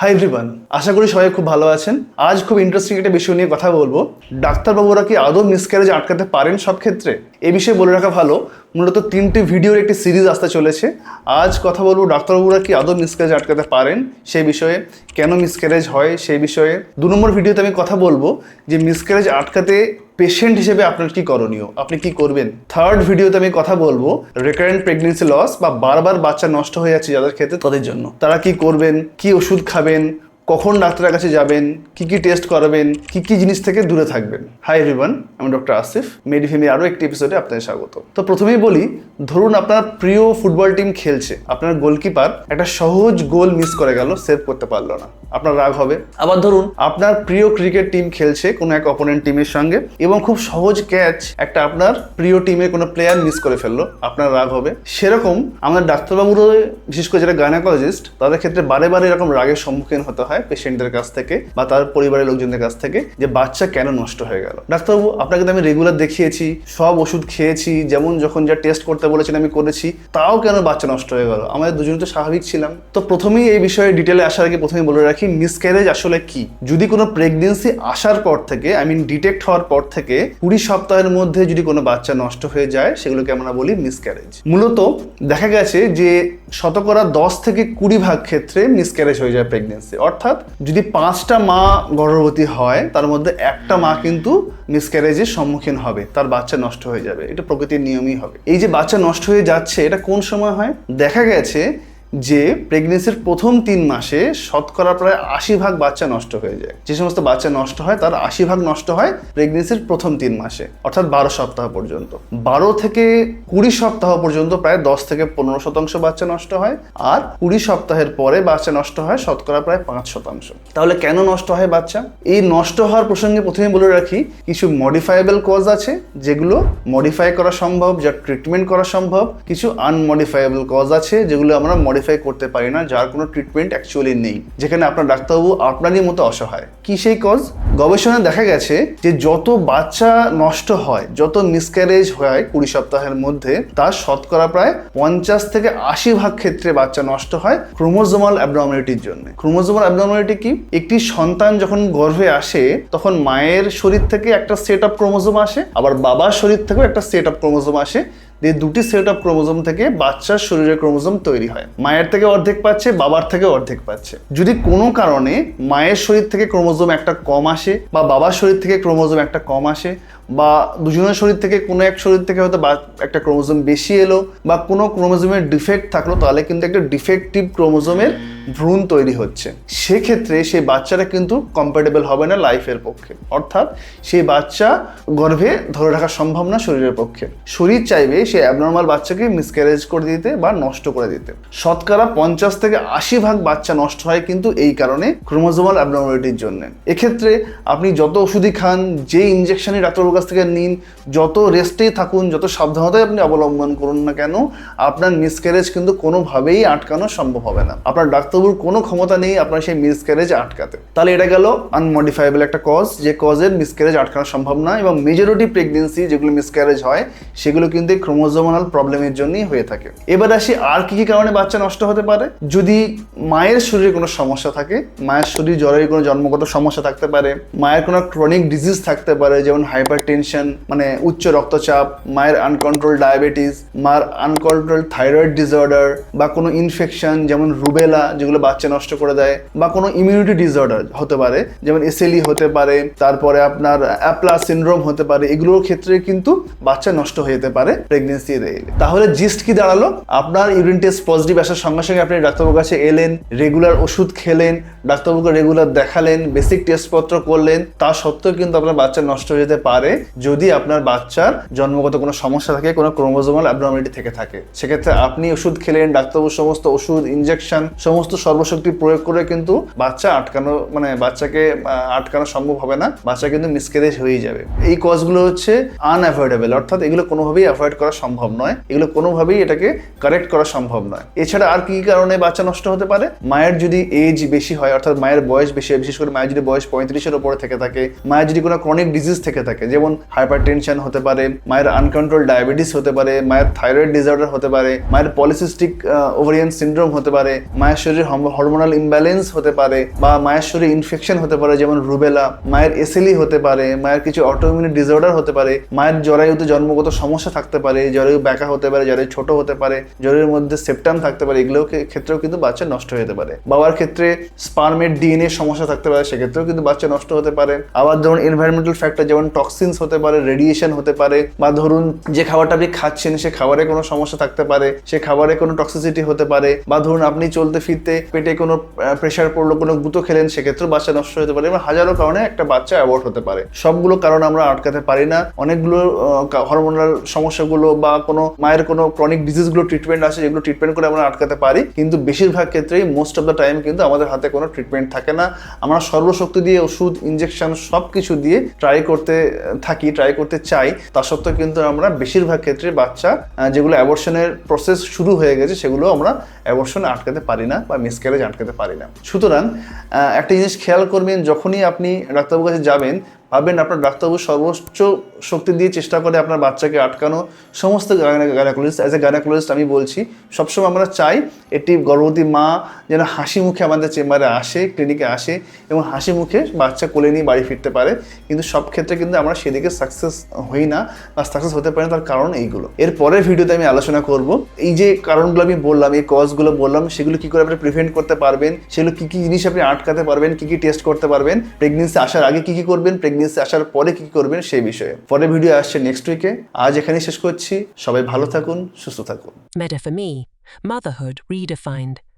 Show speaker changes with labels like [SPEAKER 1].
[SPEAKER 1] Hi everyone আশা করি সবাই খুব ভালো আছেন। আজ খুব ইন্টারেস্টিং একটা বিষয় নিয়ে কথা বলব। ডাক্তারবাবুরা কি আদৌ মিসক্যারেজ আটকাতে পারেন সব ক্ষেত্রে? এ বিষয়ে বলে রাখা ভালো, মূলত তিনটি ভিডিওর একটি সিরিজ আসতে চলেছে। আজ কথা বলব ডাক্তারবাবুরা কি আদৌ মিসক্যারেজ আটকাতে পারেন সেই বিষয়ে, কেন মিসক্যারেজ হয় সেই বিষয়ে। দু নম্বর ভিডিওতে আমি কথা বলব যে মিসক্যারেজ আটকাতে পেশেন্ট হিসেবে আপনার কি করণীয়, আপনি কি করবেন। থার্ড ভিডিওতে আমি কথা বলব রেকারেন্ট প্রেগনেন্সি লস বা বারবার বাচ্চা নষ্ট হয়ে যাচ্ছে যাদের ক্ষেত্রে, তাদের জন্য। তারা কি করবেন, কি ওষুধ খাবেন কখন ডাক্তারের কাছে যাবেন কি কি টেস্ট করাবেন কি কি জিনিস থেকে দূরে থাকবেন। হাই এভরিওয়ান আমি ডক্টর আসিফ মেডিফেমি আরও একটি এপিসোডে আপনাদের স্বাগত। তো প্রথমেই বলি ধরুন আপনার প্রিয় ফুটবল টিম খেলছে আপনার গোলকিপার একটা সহজ গোল মিস করে গেল সেভ করতে পারল না। আপনার রাগ হবে। আবার ধরুন। আপনার প্রিয় ক্রিকেট টিম খেলছে কোনো এক অপোনেন্ট টিমের সঙ্গে এবং খুব সহজ ক্যাচ একটা আপনার প্রিয় টিমের কোনো প্লেয়ার মিস করে ফেলল আপনার রাগ হবে। সেরকম আমাদের ডাক্তারবাবুরও বিশেষ করে যারা গায়নাকোলজিস্ট তাদের ক্ষেত্রে বারে বারে এরকম রাগের সম্মুখীন হতে হয়। পেশেন্টদের কাছ থেকে বা তার পরিবারের লোকজনদের কাছ থেকে যে বাচ্চা কেন নষ্ট হয়ে গেল। ডাক্তারবাবু, আপনাকে তো আমি রেগুলার দেখিয়েছি, সব ওষুধ খেয়েছি, যেমন যখন যা টেস্ট করতে বলেছেন আমি করেছি, তাও কেন বাচ্চা নষ্ট হয়ে গেল? আমাদের দুজনে তো স্বাভাবিক ছিলাম। তো প্রথমেই এই বিষয়ে ডিটেলে আসার আগে প্রথমেই বলে রাখি মিসক্যারেজ আসলে কি? যদি কোনো প্রেগনেন্সি আসার পর থেকে আই মিন ডিটেক্ট হওয়ার পর থেকে কুড়ি সপ্তাহের মধ্যে যদি কোনো বাচ্চা নষ্ট হয়ে যায়, সেগুলোকে আমরা বলি মিসক্যারেজ মূলত দেখা গেছে যে শতকরা দশ থেকে কুড়ি ভাগ ক্ষেত্রে মিসক্যারেজ হয়ে যায় প্রেগনেন্সি অর্থাৎ যদি পাঁচটা মা গর্ভবতী হয়, তার মধ্যে একটা মা কিন্তু মিসক্যারেজের সম্মুখীন হবে, তার বাচ্চা নষ্ট হয়ে যাবে। এটা প্রকৃতির নিয়মই হবে। এই যে বাচ্চা নষ্ট হয়ে যাচ্ছে, এটা কোন সময় হয়? দেখা গেছে যে প্রেগনেন্সির প্রথম তিন মাসে শতকরা প্রায় আশি ভাগ বাচ্চা নষ্ট হয়ে যায়। যে সমস্ত বাচ্চা নষ্ট হয়, তার আশি ভাগ নষ্ট হয় প্রেগনেন্সির প্রথম তিন মাসে, অর্থাৎ বারো সপ্তাহ পর্যন্ত। বারো থেকে কুড়ি সপ্তাহ পর্যন্ত প্রায় দশ থেকে পনেরো শতাংশ বাচ্চা নষ্ট হয়, আর কুড়ি সপ্তাহের পরে বাচ্চা নষ্ট হয় শতকরা প্রায় পাঁচ শতাংশ। তাহলে কেন নষ্ট হয় বাচ্চা? এই নষ্ট হওয়ার প্রসঙ্গে প্রথমে বলে রাখি, কিছু মডিফাইবেল কজ আছে, যেগুলো মডিফাই করা সম্ভব, যা ট্রিটমেন্ট করা সম্ভব, কিছু আনমডিফাইবল কজ আছে, যেগুলো আমরা করতে পারি না, যার কোনো ট্রিটমেন্ট অ্যাকচুয়ালি নেই। যেখানে আপনার ডাক্তারবাবু আপনারই মতো অসহায়। কি সেই কজ গবেষণায় দেখা গেছে যে যত বাচ্চা নষ্ট হয়, যত মিসক্যারেজ হয় কুড়ি সপ্তাহের মধ্যে, তার শতকরা প্রায় পঞ্চাশ থেকে আশি ভাগ ক্ষেত্রে বাচ্চা নষ্ট হয় ক্রোমোজোমাল অ্যাবনর্মালিটির জন্য। ক্রোমোজোমাল অ্যাবনর্মালিটি কি? একটি সন্তান যখন গর্ভে আসে, তখন মায়ের শরীর থেকে একটা সেট অফ ক্রোমোজোম আসে, আবার বাবার শরীর থেকেও একটা সেট অফ ক্রোমোজোম আসে। দিয়ে দুটি সেট অফ ক্রোমোজোম থেকে বাচ্চার শরীরে ক্রোমোজোম তৈরি হয়। মায়ের থেকে অর্ধেক পাচ্ছে, বাবার থেকে অর্ধেক পাচ্ছে। যদি কোনো কারণে মায়ের শরীর থেকে ক্রোমোজোম একটা কম আসে বা বাবার শরীর থেকে ক্রোমোজোম একটা কম আসে বা দুজনের শরীর থেকে কোনো এক শরীর থেকে হয়তো একটা ক্রোমোজোম বেশি এলো বা কোনো ক্রোমোজোমের ডিফেক্ট থাকল, তাহলে কিন্তু একটা ডিফেক্টিভ ক্রোমোজোমের ভ্রূণ তৈরি হচ্ছে। সেক্ষেত্রে সেই বাচ্চাটা কিন্তু কম্পারেটেবল হবে না লাইফের পক্ষে। অর্থাৎ সেই বাচ্চা গর্ভে ধরে রাখা সম্ভব না শরীরের পক্ষে। শরীর চাইবে সেই অ্যাবনর্মাল বাচ্চাকে মিসক্যারেজ করে দিতে বা নষ্ট করে দিতে। শতকরা পঞ্চাশ থেকে আশি ভাগ বাচ্চা নষ্ট হয় কিন্তু এই কারণে ক্রোমোজোমাল অ্যাবনর্মালিটির জন্য। এক্ষেত্রে আপনি যত ওষুধই খান যে ইঞ্জেকশনই ডাক্তারবাবুর কাছ থেকে নিন, যত রেস্টেই থাকুন, যত সাবধানতাই আপনি অবলম্বন করুন না কেন, আপনার মিসক্যারেজ কিন্তু কোনোভাবেই আটকানো সম্ভব হবে না। আপনার ডাক্তারবাবুর কোনো ক্ষমতা নেই আপনার সেই মিসক্যারেজ আটকাতে। তাহলে এটা গেল আনমডিফাইবল একটা কজ যে কজের মিসক্যারেজ আটকানো সম্ভব না এবং মেজরিটি প্রেগনেন্সি যেগুলো মিসক্যারেজ হয়, সেগুলো কিন্তু ক্রোমোজোমাল প্রবলেমের জন্যই হয়ে থাকে। এবার আসি, আর কি কি কারণে বাচ্চা নষ্ট হতে পারে? যদি মায়ের শরীরে কোনো সমস্যা থাকে, মায়ের শরীর জ্বরের কোনো জন্মগত সমস্যা থাকতে পারে, মায়ের কোনো ক্রনিক ডিজিজ থাকতে পারে, যেমন হাইপার টেনশন মানে উচ্চ রক্তচাপ, মায়ের আনকন্ট্রোল ডায়াবেটিস মার আনকন্ট্রোল থাইরয়েড ডিসঅর্ডার বা কোনো ইনফেকশন যেমন রুবেলা যেগুলো বাচ্চা নষ্ট করে দেয় বা কোনো ইমিউনিটি ডিসঅর্ডার হতে পারে, যেমন এসএলই হতে পারে, তারপরে আপনার অ্যাপ্লা সিনড্রোম হতে পারে, এগুলোর ক্ষেত্রে কিন্তু বাচ্চা নষ্ট হয়ে যেতে পারে প্রেগনেন্সি তাহলে জিস্ট কি দাঁড়াল? আপনার ইউরিন টেস্ট পজিটিভ আসার সঙ্গে সঙ্গে আপনি ডাক্তারবাবুর কাছে এলেন রেগুলার ওষুধ খেলেন, ডাক্তারবাবুকে রেগুলার দেখালেন বেসিক টেস্টপত্র করলেন, তা সত্ত্বেও কিন্তু আপনার বাচ্চা নষ্ট হয়ে যেতে পারে যদি আপনার বাচ্চার জন্মগত কোনো সমস্যা থাকে, কোনো ক্রোমোজোমাল অ্যাবনর্মালিটি থেকে থাকে। সেক্ষেত্রে আপনি ওষুধ খেলেন, ডাক্তারবাবুর সমস্ত ওষুধ ইনজেকশন সমস্ত সর্বশক্তি প্রয়োগ করে কিন্তু বাচ্চা আটকানো মানে বাচ্চাকে আটকানো সম্ভব হবে না। বাচ্চা কিন্তু মিসক্যারেজ হয়েই যাবে। এই কজগুলো হচ্ছে আনঅ্যাভয়েডেবল অর্থাৎ এগুলো কোনোভাবেই অ্যাভয়েড করা সম্ভব নয়। এগুলো কোনোভাবেই এটাকে কারেক্ট করা সম্ভব নয়। এছাড়া আর কি কারণে বাচ্চা নষ্ট হতে পারে? মায়ের যদি এজ বেশি হয়, অর্থাৎ মায়ের বয়স বেশি বিশেষ করে মায়ের যদি বয়স পঁয়ত্রিশের উপরে থেকে থাকে, মায়ের যদি কোনো ক্রনিক ডিজিজ থেকে থাকে, যেমন যেমন হাইপার টেনশন হতে পারে, মায়ের আনকন্ট্রোল ডায়াবেটিস হতে পারে, মায়ের থাইরয়েড ডিসঅর্ডার হতে পারে, মায়ের পলিসিস্টিক ওভারিয়ান সিন্ড্রোম হতে পারে, মায়ের শরীরে হরমোনাল ইমব্যালেন্স হতে পারে বা মায়ের শরীরে ইনফেকশন হতে পারে, যেমন রুবেলা মায়ের এসএলই হতে পারে, মায়ের কিছু অটোইমিউনি ডিসঅর্ডার হতে পারে, মায়ের জরায়ুতে জন্মগত সমস্যা থাকতে পারে, জরায়ু ব্যাকা হতে পারে, জরায়ু ছোট হতে পারে, জরায়ুর মধ্যে সেপ্টাম থাকতে পারে এগুলোর ক্ষেত্রেও কিন্তু বাচ্চা নষ্ট হয়ে যেতে পারে। বাবার ক্ষেত্রে স্পার্মের ডিএনএ সমস্যা থাকতে পারে, সেক্ষেত্রেও কিন্তু বাচ্চা নষ্ট হতে পারে। আবার ধরুন এনভায়রনমেন্টাল ফ্যাক্টর যেমন টক্সিনস হতে পারে রেডিয়েশন হতে পারে, বা ধরুন যে খাবারটা আপনি খাচ্ছেন, সে খাবারে কোনো সমস্যা থাকতে পারে, সে খাবারে কোনো টক্সিসিটি হতে পারে, বা ধরুন আপনি চলতে ফিরতে পেটে কোনো প্রেশার পড়ল, কোনো গুঁতো খেলেন, সেক্ষেত্রেও বাচ্চা নষ্ট হতে পারে এবং হাজারো কারণে একটা বাচ্চা অ্যাবর্ট হতে পারে। সবগুলো কারণ আমরা আটকাতে পারি না। অনেকগুলো হরমোনাল সমস্যাগুলো বা কোনো মায়ের কোনো ক্রনিক ডিজিজগুলো ট্রিটমেন্ট আছে যেগুলো ট্রিটমেন্ট করে আমরা আটকাতে পারি। কিন্তু বেশিরভাগ ক্ষেত্রেই মোস্ট অফ দ্য টাইম কিন্তু আমাদের হাতে কোনো ট্রিটমেন্ট থাকে না। আমরা সর্বশক্তি দিয়ে ওষুধ ইঞ্জেকশন সব কিছু দিয়ে ট্রাই করতে থাকি ট্রাই করতে চাই। তা সত্ত্বেও কিন্তু আমরা বেশিরভাগ ক্ষেত্রে বাচ্চা যেগুলো অ্যাবর্শনের প্রসেস শুরু হয়ে গেছে, সেগুলো আমরা অ্যাবর্শন আটকাতে পারি না বা মিসক্যারেজ আটকাতে পারি না। সুতরাং একটা জিনিস খেয়াল করবেন যখনই আপনি ডাক্তারবাবুর কাছে যাবেন ভাবেন আপনার ডাক্তারবাবু সর্বোচ্চ শক্তি দিয়ে চেষ্টা করে আপনার বাচ্চাকে আটকানো, সমস্ত গায়নাকোলজিস্ট অ্যাজ এ গায়নাকোলজিস্ট আমি বলছি, সবসময় আমরা চাই একটি গর্ভবতী মা যেন হাসি মুখে আমাদের চেম্বারে আসে, ক্লিনিকে আসে এবং হাসি মুখে বাচ্চা কোলে নিয়ে বাড়ি ফিরতে পারে। কিন্তু সব ক্ষেত্রে কিন্তু আমরা সেদিকে সাকসেস হই না বা সাকসেস হতে পারি না, তার কারণ এইগুলো। এর পরের ভিডিওতে আমি আলোচনা করব। এই যে কারণগুলো আমি বললাম, এই কজগুলো বললাম, সেগুলো কী করে আপনি প্রিভেন্ট করতে পারবেন? সেগুলো কী কী জিনিস আপনি আটকাতে পারবেন? কী কী টেস্ট করতে পারবেন? প্রেগনেন্সি আসার আগে কী কি করবেন? প্রেগনেন্সি আসার পরে কি করবেন সেই বিষয়ে। পরে ভিডিও আসছে নেক্সট উইকে আজ এখানে শেষ করছি। সবাই ভালো থাকুন সুস্থ থাকুন।
[SPEAKER 2] Meta for Me, Motherhood.